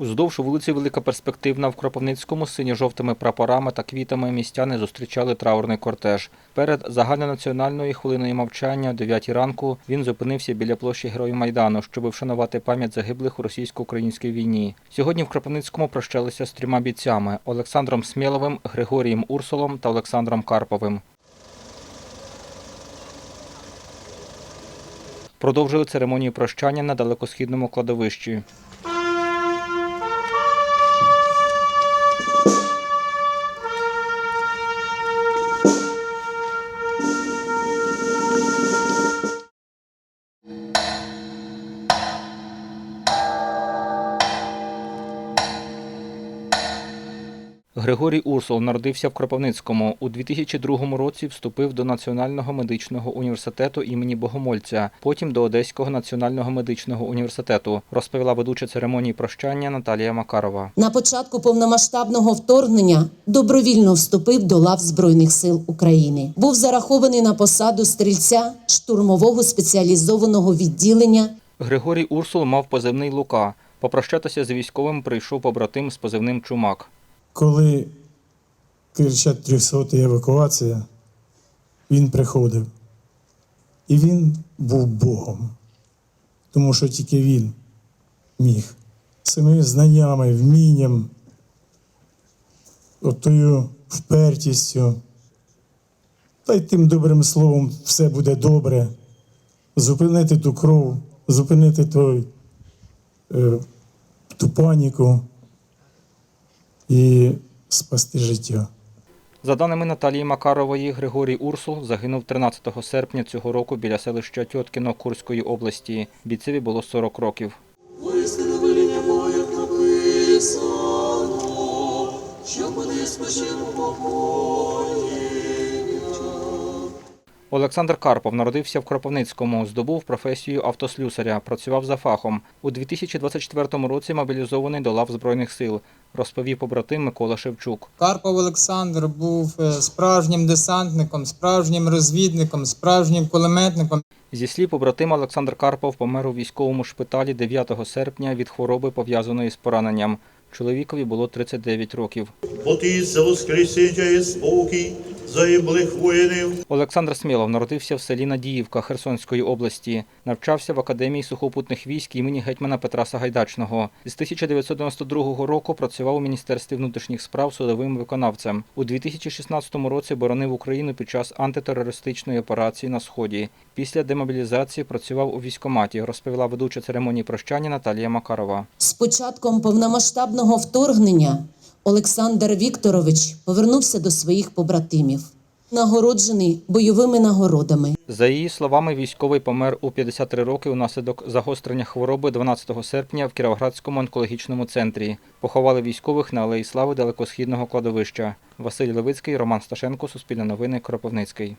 Уздовж вулиці Велика Перспективна в Кропивницькому з синьо-жовтими прапорами та квітами містяни зустрічали траурний кортеж. Перед загальнонаціональною хвилиною мовчання о 9 ранку він зупинився біля площі Героїв Майдану, щоб вшанувати пам'ять загиблих у російсько-українській війні. Сьогодні в Кропивницькому прощалися з трьома бійцями – Олександром Смєловим, Григорієм Урсулом та Олександром Карповим. Продовжили церемонію прощання на далекосхідному кладовищі. Григорій Урсул народився в Кропивницькому. У 2002 році вступив до Національного медичного університету імені Богомольця, потім до Одеського національного медичного університету, розповіла ведуча церемонії прощання Наталія Макарова. На початку повномасштабного вторгнення добровільно вступив до лав Збройних сил України. Був зарахований на посаду стрільця штурмового спеціалізованого відділення Григорій Урсул мав позивний Лука. Попрощатися з військовим прийшов побратим з позивним Чумак. Коли кричать 300 евакуація, він приходив. І він був Богом, тому що тільки він міг. Своїми знаннями, вмінням, отою впертістю, та й тим добрим словом все буде добре, зупинити ту кров, зупинити той, е, ту паніку і спасти життя. За даними Наталії Макарової, Григорій Урсул загинув 13 серпня цього року біля селища Тьоткіно Курської області. Бійцеві було 40 років. Щоб вони спочили в покої. Олександр Карпов народився в Кропивницькому, здобув професію автослюсаря, працював за фахом. У 2024 році мобілізований до лав Збройних сил, розповів побратим Микола Шевчук. Карпов Олександр був е, справжнім десантником, справжнім розвідником, справжнім кулеметником. Зі слів побратима Олександр Карпов помер у військовому шпиталі 9 серпня від хвороби, пов'язаної з пораненням. Чоловікові було 39 років. Потиться воскресіння і спокій загиблих воїнів. Олександр Смілов народився в селі Надіївка Херсонської області. Навчався в Академії сухопутних військ імені гетьмана Петра Сагайдачного. З 1992 року працював у Міністерстві внутрішніх справ судовим виконавцем. У 2016 році боронив Україну під час антитерористичної операції на Сході. Після демобілізації працював у військкоматі, розповіла ведуча церемонії прощання Наталія Макарова. з початком повномасштабного вторгнення Олександр Вікторович повернувся до своїх побратимів, нагороджений бойовими нагородами. За її словами, військовий помер у 53 роки унаслідок загострення хвороби 12 серпня в Кіровоградському онкологічному центрі. Поховали військових на Алеї Слави далекосхідного кладовища. Василь Левицький, Роман Сташенко, Суспільне новини, Кропивницький.